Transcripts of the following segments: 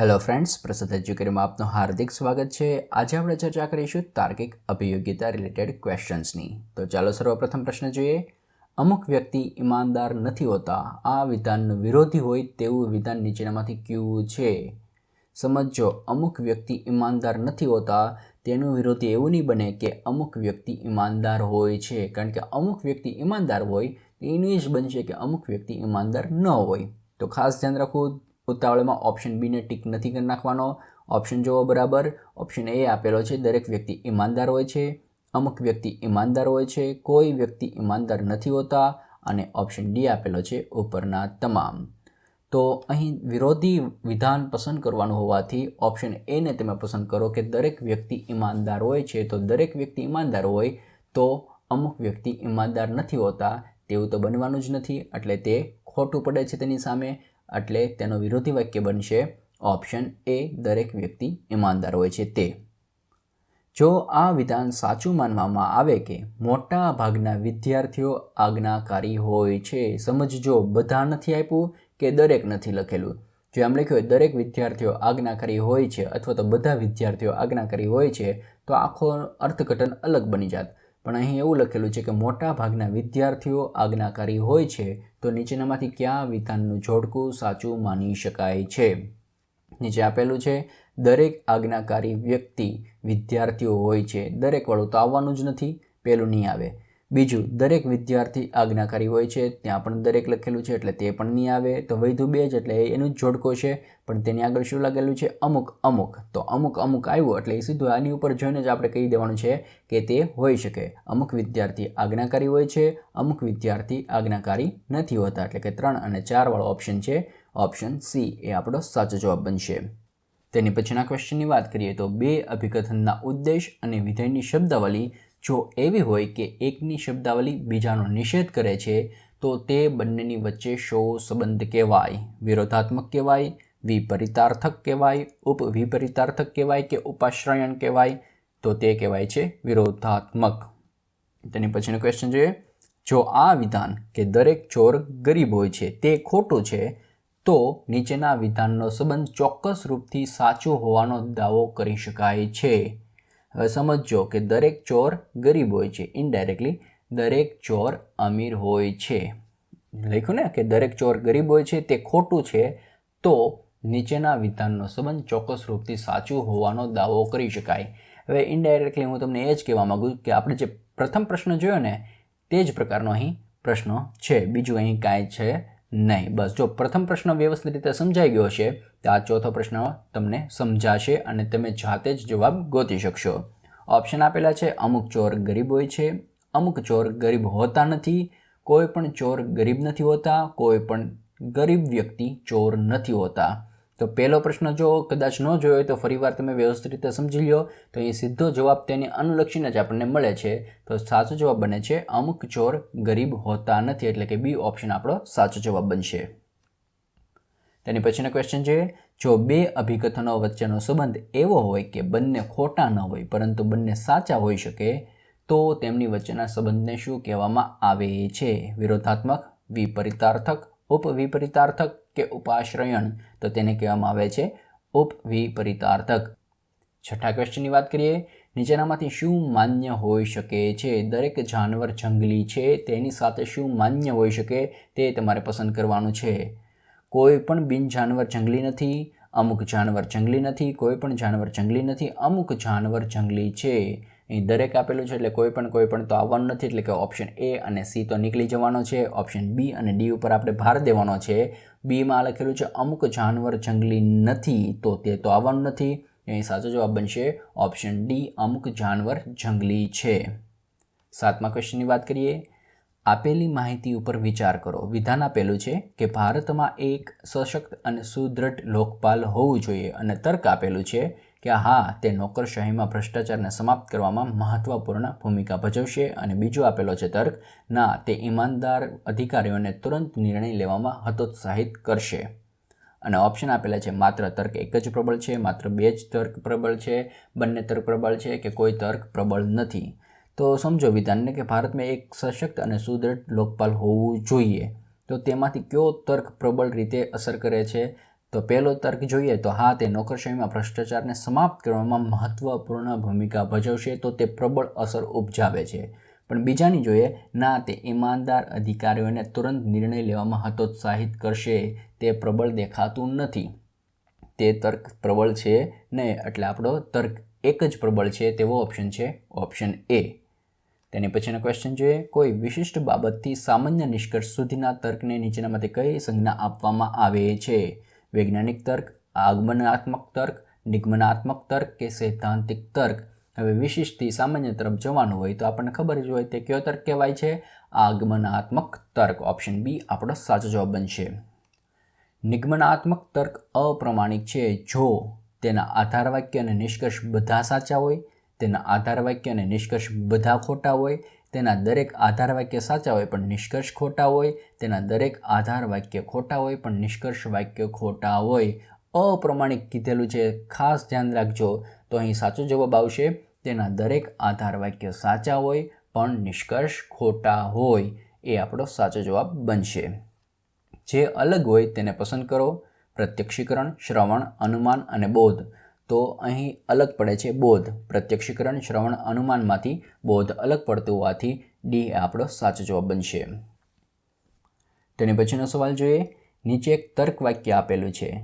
Hello friends પ્રસાદ એજ્યુકેટમાં આપનું હાર્દિક સ્વાગત છે. આજે આપણે ચર્ચા કરીશું તાર્કિક અભિયોગ્યતા રિલેટેડ ક્વેશ્ચન્સની તો ચાલો સર્વપ્રથમ પ્રશ્ન જોઈએ. અમુક વ્યક્તિ ઈમાનદાર નથી હોતા. આ વિધાનનો વિરોધી હોય તેવું વિધાન નીચેનામાંથી કયું છે? સમજો, અમુક વ્યક્તિ ઈમાનદાર નથી હોતા. તેનું વિરોધી એવું નહીં બને કે અમુક વ્યક્તિ ઈમાનદાર હોય છે. કારણ કે અમુક વ્યક્તિ ઈમાનદાર હોય એનું એ જ બનશે કે અમુક વ્યક્તિ ઈમાનદાર ન હોય. તો ખાસ ધ્યાન રાખવું ઉતાવળમાં ઓપ્શન બીને ટીક નથી કરી નાખવાનો. ઓપ્શન જોવો બરાબર. ઓપ્શન એ આપેલો છે, દરેક વ્યક્તિ ઈમાનદાર હોય છે. અમુક વ્યક્તિ ઈમાનદાર હોય છે, કોઈ વ્યક્તિ ઈમાનદાર નથી હોતા. અને ઓપ્શન ડી આપેલો છે, ઉપરના તમામ. તો અહીં વિરોધી વિધાન પસંદ કરવાનું હોવાથી ઓપ્શન એને તમે પસંદ કરો કે દરેક વ્યક્તિ ઈમાનદાર હોય છે, તો દરેક વ્યક્તિ ઈમાનદાર હોય, તો અમુક વ્યક્તિ ઈમાનદાર નથી હોતા. તેવું તો બનવાનું જ નથી, એટલે તે ખોટું પડે છે તેની સામે. એટલે તેનો વિરોધી વાક્ય બનશે ઓપ્શન એ દરેક વ્યક્તિ ઈમાનદાર હોય છે તે. જો આ વિધાન સાચું માનવામાં આવે કે મોટા ભાગના વિદ્યાર્થીઓ આજ્ઞાકારી હોય છે સમજજો બધા નથી આપ્યું કે દરેક નથી લખેલું. જો એમ લખ્યું હોય દરેક વિદ્યાર્થીઓ આજ્ઞાકારી હોય છે અથવા તો બધા વિદ્યાર્થીઓ આજ્ઞાકારી હોય છે, તો આખો અર્થઘટન અલગ બની જાત. પણ અહીં એવું લખેલું છે કે મોટા ભાગના વિદ્યાર્થીઓ આજ્ઞાકારી હોય છે, તો નીચેનામાંથી કયા વિધાનનું જોડકું સાચું માની શકાય છે? નીચે આપેલું છે, દરેક આજ્ઞાકારી વ્યક્તિ વિદ્યાર્થીઓ હોય છે. દરેક વાળું તો આવવાનું જ નથી. પેલું નહીં આવે. બીજું, દરેક વિદ્યાર્થી આજ્ઞાકારી હોય છે, ત્યાં પણ દરેક લખેલું છે, એટલે તે પણ નહીં આવે, તો વૈધુ બે જ, એટલે એનું જ જોડકો છે, પણ તેની આગળ શું લાગેલું છે? અમુક અમુક. તો અમુક અમુક આવ્યું, એટલે એ સીધું આની ઉપર જોઈને જ આપણે કહી દેવાનું છે કે તે હોઈ શકે. અમુક વિદ્યાર્થી આજ્ઞાકારી હોય છે, અમુક વિદ્યાર્થી આજ્ઞાકારી નથી હોતા, એટલે કે ત્રણ અને ચારવાળો ઓપ્શન છે ઓપ્શન સી એ આપણો સાચો જવાબ બનશે. તેની પછીના ક્વેશ્ચનની વાત કરીએ તો બે અભિકથનના ઉદ્દેશ અને વિધેયની શબ્દાવલી જો એવી હોય કે એકની શબ્દાવલી બીજાનો નિષેધ કરે છે, તો તે બંનેની વચ્ચે શો સંબંધ કહેવાય. વિરોધાત્મક કહેવાય, વિપરીતાર્થક કહેવાય, ઉપવિપરીતાર્થક કહેવાય કે ઉપાશ્રયણ કહેવાય, તો તે કહેવાય છે વિરોધાત્મક. તેની પછીનો ક્વેશ્ચન જોઈએ. જો આ વિધાન કે દરેક ચોર ગરીબ હોય છે, તે ખોટું છે, તો નીચેના વિધાનનો સંબંધ ચોક્કસ રૂપથી સાચો હોવાનો દાવો કરી શકાય છે. હવે સમજો કે દરેક ચોર ગરીબ હોય છે. ઇનડાયરેક્ટલી દરેક ચોર અમીર હોય છે. લખ્યું ને કે દરેક ચોર ગરીબ હોય છે, તે ખોટું છે, તો નીચેના વિધાનનો સંબંધ ચોક્કસ રૂપથી સાચું હોવાનો દાવો કરી શકાય. હવે ઇનડાયરેક્ટલી હું તમને એ જ કહેવા માગું કે આપણે જે પ્રથમ પ્રશ્ન જોયો ને, તે જ પ્રકારનો અહીં પ્રશ્ન છે. બીજું અહીં કાંઈ છે નહીં. બસ જો પ્રથમ પ્રશ્ન વ્યવસ્થિત રીતે સમજાઈ ગયો છે તો આ ચોથો પ્રશ્ન તમને સમજાશે અને તમે જાતે જ જવાબ ગોતી શકશો. ઓપ્શન આપેલા છે, અમુક ચોર ગરીબ હોય છે. અમુક ચોર ગરીબ હોતા નથી. કોઈ પણ ચોર ગરીબ નથી હોતા. કોઈ પણ ગરીબ વ્યક્તિ ચોર નથી હોતા. તો પહેલો પ્રશ્ન જો કદાચ ન જોયો તો ફરીવાર તમે વ્યવસ્થિત રીતે સમજી લો તો એ સીધો જવાબ તેને અનુલક્ષીને જ આપણને મળે છે. તો સાચો જવાબ બને છે, અમુક ચોર ગરીબ હોતા નથી, એટલે કે બી ઓપ્શન આપણો સાચો જવાબ બનશે. તેની પછીનો ક્વેશ્ચન છે, જો બે અભિકથનો વચ્ચેનો સંબંધ એવો હોય કે બંને ખોટા ન હોય, પરંતુ બંને સાચા હોઈ શકે, તો તેમની વચ્ચેના સંબંધને શું કહેવામાં આવે છે? વિરોધાત્મક, વિપરીતાર્થક, ઉપવિપરીતાર્થક કે ઉપાશ્રયણ, તો તેને કહેવામાં આવે છે ઉપવિપરીતાર્થક. છઠ્ઠા ક્વેશ્ચનની વાત કરીએ, નીચેનામાંથી શું માન્ય હોઈ શકે છે? દરેક જાનવર જંગલી છે, તેની સાથે શું માન્ય હોઈ શકે તે તમારે પસંદ કરવાનું છે. કોઈ પણ બિન જાનવર જંગલી નથી, અમુક જાનવર જંગલી નથી, કોઈ પણ જાનવર જંગલી નથી, અમુક જાનવર જંગલી છે. અહીં દરેક આપેલું છે એટલે કોઈ પણ કોઈ પણ તો આવવાનું નથી, એટલે કે ઓપ્શન એ અને સી તો નીકળી જવાનો છે. ઓપ્શન બી અને ડી ઉપર આપણે ભાર દેવાનો છે. બીમાં લખેલું છે, અમુક જાનવર જંગલી નથી તો તે તો આવવાનું નથી. અહીં સાચો જવાબ બનશે ઓપ્શન ડી અમુક જાનવર જંગલી છે. સાતમા ક્વેશ્ચનની વાત કરીએ. આપેલી માહિતી ઉપર વિચાર કરો. વિધાન આપેલું છે કે ભારતમાં એક સશક્ત અને સુદૃઢ લોકપાલ હોવું જોઈએ અને તર્ક આપેલું છે કે હા, તે નોકરશાહીમાં ભ્રષ્ટાચારને સમાપ્ત કરવામાં મહત્વપૂર્ણ ભૂમિકા ભજવશે અને બીજો આપેલો છે તર્ક, ના, તે ઈમાનદાર અધિકારીઓને તુરંત નિર્ણય લેવામાં હતોત્સાહિત કરશે. અને ઓપ્શન આપેલા છે, માત્ર તર્ક એક જ પ્રબળ છે, માત્ર બે જ તર્ક પ્રબળ છે, બંને તર્ક પ્રબળ છે કે કોઈ તર્ક પ્રબળ નથી. તો સમજો વિધાનને કે ભારતમાં એક સશક્ત અને સુદૃઢ લોકપાલ હોવું જોઈએ. તો તેમાંથી કયો તર્ક પ્રબળ રીતે અસર કરે છે? તો પહેલો તર્ક જોઈએ તો હા, તે નોકરશાહીમાં ભ્રષ્ટાચારને સમાપ્ત કરવામાં મહત્વપૂર્ણ ભૂમિકા ભજવશે તો તે પ્રબળ અસર ઉપજાવે છે. પણ બીજાની જોઈએ, ના, તે ઈમાનદાર અધિકારીઓને તુરંત નિર્ણય લેવામાં હતોત્સાહિત કરશે, તે પ્રબળ દેખાતું નથી. તે તર્ક પ્રબળ છે નહીં, એટલે આપણો તર્ક એક જ પ્રબળ છે, તેવો ઓપ્શન છે ઓપ્શન એ. તેની પછીનો ક્વેશ્ચન જોઈએ, કોઈ વિશિષ્ટ બાબતથી સામાન્ય નિષ્કર્ષ સુધીના તર્કને નીચેનામાંથી કઈ સંજ્ઞા આપવામાં આવે છે? વૈજ્ઞાનિક તર્ક, આગમનાત્મક તર્ક, નિગમનાત્મક તર્ક કે સૈદ્ધાંતિક તર્ક. હવે વિશિષ્ટથી સામાન્ય તરફ જવાનું હોય તો આપણને ખબર જ હોય તે કયો તર્ક કહેવાય છે? આગમનાત્મક તર્ક. ઓપ્શન બી આપણો સાચો જવાબ બનશે. નિગમનાત્મક તર્ક અપ્રમાણિક છે. જો તેના આધાર વાક્ય અને નિષ્કર્ષ બધા સાચા હોય, તેના આધાર વાક્ય અને નિષ્કર્ષ બધા ખોટા હોય તેના દરેક આધાર વાક્ય સાચા હોય પણ નિષ્કર્ષ ખોટા હોય, તેના દરેક આધાર વાક્ય ખોટા હોય પણ નિષ્કર્ષ વાક્ય ખોટા હોય. અપ્રમાણિક કીધેલું છે, ખાસ ધ્યાન રાખજો. તો અહીં સાચો જવાબ આવશે, તેના દરેક આધાર વાક્ય સાચા હોય પણ નિષ્કર્ષ ખોટા હોય. એ આપણો સાચો જવાબ બનશે. જે અલગ હોય તેને પસંદ કરો. પ્રત્યક્ષીકરણ, શ્રવણ, અનુમાન અને બોધ. તો અહીં અલગ પડે છે બોધ. પ્રત્યક્ષીકરણ, શ્રવણ, અનુમાનમાંથી બોધ અલગ પડતું હોવાથી ડી એ આપણો સાચો જવાબ બનશે. તેની પછીનો સવાલ જોઈએ. નીચે એક તર્ક વાક્ય આપેલું છે.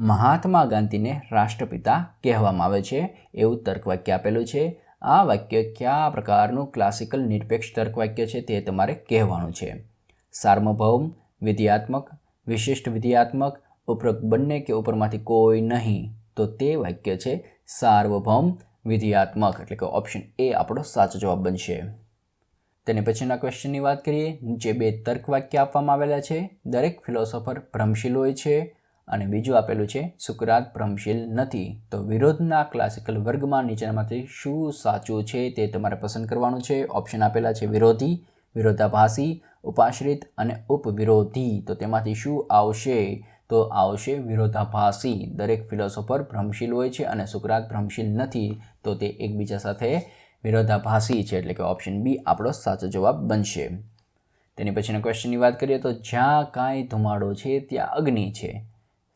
મહાત્મા ગાંધીને રાષ્ટ્રપિતા કહેવામાં આવે છે. એવું તર્ક વાક્ય આપેલું છે. આ વાક્ય કયા પ્રકારનું ક્લાસિકલ નિરપેક્ષ તર્ક વાક્ય છે તે તમારે કહેવાનું છે. સાર્વભૌમ, વિધ્યાત્મક, વિશિષ્ટ વિધ્યાત્મક, ઉપરોક્ત બંને કે ઉપરમાંથી કોઈ નહીં. તો તે વાક્ય છે, સાર્વભૌમ વિધ્યાત્મક એટલે કે ઓપ્શન એ આપણો સાચો જવાબ બનશે. તેને પછીના ક્વેશ્ચનની વાત કરીએ નીચે બે તર્ક વાક્ય આપવામાં આવેલા છે, દરેક ફિલોસોફર ભ્રમશીલ હોય છે, અને બીજું આપેલું છે, સુકરાત ભ્રમશીલ નથી તો વિરોધના ક્લાસિકલ વર્ગમાં નીચેનામાંથી શું સાચું છે તે તમારે પસંદ કરવાનું છે. ઓપ્શન આપેલા છે, વિરોધી વિરોધાભાસી ઉપાશ્રિત અને ઉપવિરોધી તો તેમાંથી શું આવશે? તો આવશે વિરોધાભાસી દરેક ફિલોસોફર ભ્રમશીલ હોય છે અને સુકરાત ભ્રમશીલ નથી, તો તે એકબીજા સાથે વિરોધાભાસી છે એટલે કે ઓપ્શન બી આપણો સાચો જવાબ બનશે. તેની પછીના ક્વેશ્ચનની વાત કરીએ તો જ્યાં કાંઈ ધુમાડો છે ત્યાં અગ્નિ છે.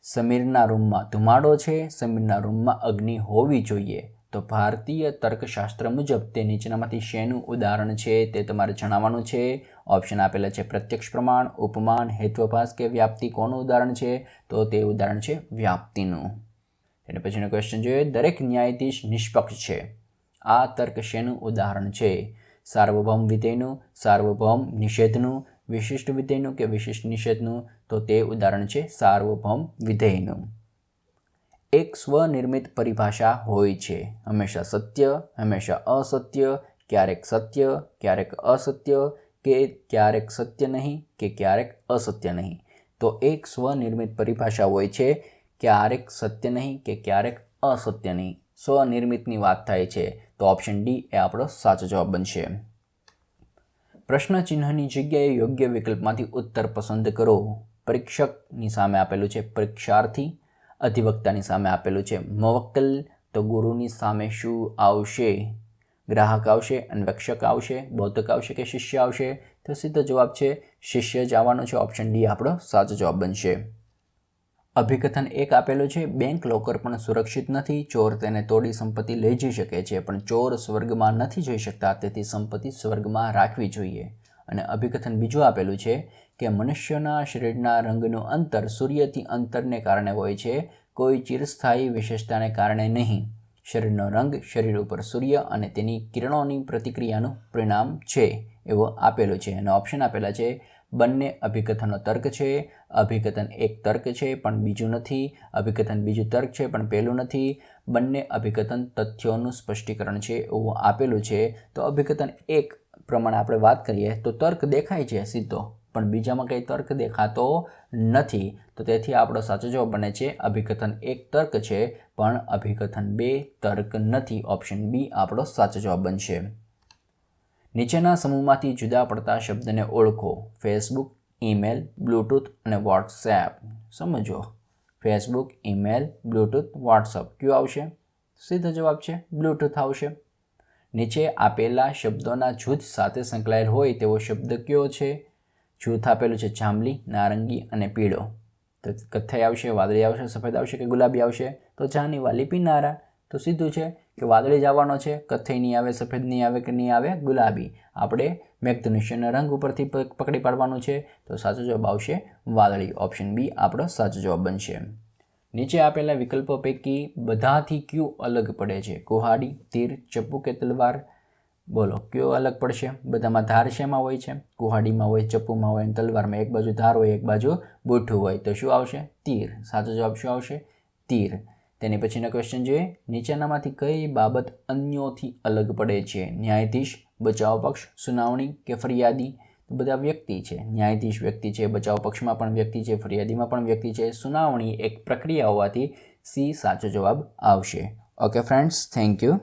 સમીરના રૂમમાં ધુમાડો છે, સમીરના રૂમમાં અગ્નિ હોવી જોઈએ. તો ભારતીય તર્કશાસ્ત્ર મુજબ તે નીચેનામાંથી શેનું ઉદાહરણ છે તે તમારે જણાવવાનું છે? ઓપ્શન આપેલા છે પ્રત્યક્ષ પ્રમાણ, ઉપમાન હેત્વભાસ કે વ્યાપ્તિ. કોનું ઉદાહરણ છે? તો તે ઉદાહરણ છે વ્યાપ્તિનું. એટલે પછીનો ક્વેશ્ચન જોઈએ. દરેક ન્યાયાધીશ નિષ્પક્ષ છે. આ તર્ક શેનું ઉદાહરણ છે? સાર્વભૌમ વિધેયનું, સાર્વભૌમ નિષેધનું, વિશિષ્ટ વિધેયનું કે વિશિષ્ટ નિષેધનું? તો તે ઉદાહરણ છે સાર્વભૌમ વિધેયનું. એક સ્વનિર્મિત પરિભાષા હોય છે. હંમેશા સત્ય, હંમેશા અસત્ય, ક્યારેક સત્ય, ક્યારેક અસત્ય કે ક્યારેક સત્ય નહીં, કે ક્યારેક અસત્ય નહીં. તો એક સ્વનિર્મિત પરિભાષા હોય છે, ક્યારેક સત્ય નહીં, કે ક્યારેક અસત્ય નહીં. સ્વનિર્મિતની વાત થાય છે, તો ઓપ્શન ડી એ આપણો સાચો જવાબ બનશે. પ્રશ્ન ચિહ્નની જગ્યાએ યોગ્ય વિકલ્પમાંથી ઉત્તર પસંદ કરો. પરીક્ષકની સામે આપેલું છે પરીક્ષાર્થી, અધિવક્તાની સામે આપેલું છે મવક્કલ. તો ગુરુની સામે શું આવશે? ગ્રાહક આવશે અન્વેક્ષક આવશે બૌદ્ધક આવશે કે શિષ્ય આવશે? તો સીધો જવાબ છે, શિષ્ય જ આવવાનો છે. ઓપ્શન ડી આપણો સાચો જવાબ બનશે. અભિકથન એક આપેલું છે બેંક લોકર પણ સુરક્ષિત નથી, ચોર તેને તોડી સંપત્તિ લઈ જઈ શકે છે, પણ ચોર સ્વર્ગમાં નથી જઈ શકતા, તેથી સંપત્તિ સ્વર્ગમાં રાખવી જોઈએ. અને અભિકથન બીજું આપેલું છે કે મનુષ્યના શરીરના રંગનું અંતર સૂર્યથી અંતરને કારણે હોય છે, કોઈ ચિરસ્થાયી વિશેષતાને કારણે નહીં. શરીરનો રંગ, શરીર ઉપર સૂર્ય અને તેની કિરણોની પ્રતિક્રિયાનું પરિણામ છે એવો આપેલો છે. અને ઓપ્શન આપેલા છે, બંને અભિકથનનો તર્ક છે. અભિકથન એક તર્ક છે, પણ બીજું નથી. અભિકથન બીજું તર્ક છે, પણ પહેલું નથી. બંને અભિકથન તથ્યોનું સ્પષ્ટીકરણ છે એવું આપેલું છે. તો અભિકથન એક પ્રમાણે આપણે વાત કરીએ તો તર્ક દેખાય છે સીધો. પણ બીજામાં કંઈ તર્ક દેખાતો નથી. તો તેથી આપણો સાચો જવાબ બને છે, અભિકથન એક તર્ક છે, પણ અભિકથન બે તર્ક નથી. ઓપ્શન બી આપણો સાચો જવાબ બનશે. નીચેના સમૂહમાંથી જુદા પડતા શબ્દને ઓળખો. ફેસબુક ઈમેલ બ્લૂટૂથ અને વોટ્સએપ સમજો. ફેસબુક ઈમેલ બ્લૂટૂથ વોટ્સઅપ કયું આવશે? સીધો જવાબ છે બ્લૂટૂથ આવશે. નીચે આપેલા શબ્દોના જૂથ સાથે સંકળાયેલ હોય તેવો શબ્દ કયો છે? જૂથ આપેલું છે જાંબલી નારંગી અને પીળો. તો કથ્થઈ આવશે, વાદળી આવશે, સફેદ આવશે કે ગુલાબી આવશે? તો ચાની વાલી પીનારા. તો સીધું છે કે વાદળી જવાનો છે, કથ્થઈ નહીં આવે, સફેદ નહીં આવે કે નહીં આવે, ગુલાબી. આપણે મેઘધનુષ્યના રંગ ઉપરથી પકડી પાડવાનું છે, તો સાચો જવાબ આવશે વાદળી. ઓપ્શન બી આપણો સાચો જવાબ બનશે. નીચે આપેલા વિકલ્પો પૈકી બધાથી ક્યુ અલગ પડે છે? કુહાડી, તીર, ચપ્પુ કે તલવાર? બોલો, કયો અલગ પડશે? બધામાં ધાર શેમાં હોય છે? કુહાડીમાં હોય, ચપ્પુમાં હોય, અને તલવારમાં એક બાજુ ધાર હોય, એક બાજુ બુઠ્ઠું હોય. તો શું આવશે? તીર. સાચો જવાબ શું આવશે? તીર. તેની પછીનો ક્વેશ્ચન જોઈએ. નીચેનામાંથી કઈ બાબત અન્યોથી અલગ પડે છે? ન્યાયાધીશ, બચાવ પક્ષ, સુનાવણી કે ફરિયાદી? બધા વ્યક્તિ છે. ન્યાયાધીશ વ્યક્તિ છે, બચાવ પક્ષમાં પણ વ્યક્તિ છે, ફરિયાદીમાં પણ વ્યક્તિ છે. સુનાવણી એક પ્રક્રિયા હોવાથી સી સાચો જવાબ આવશે. Okay friends thank you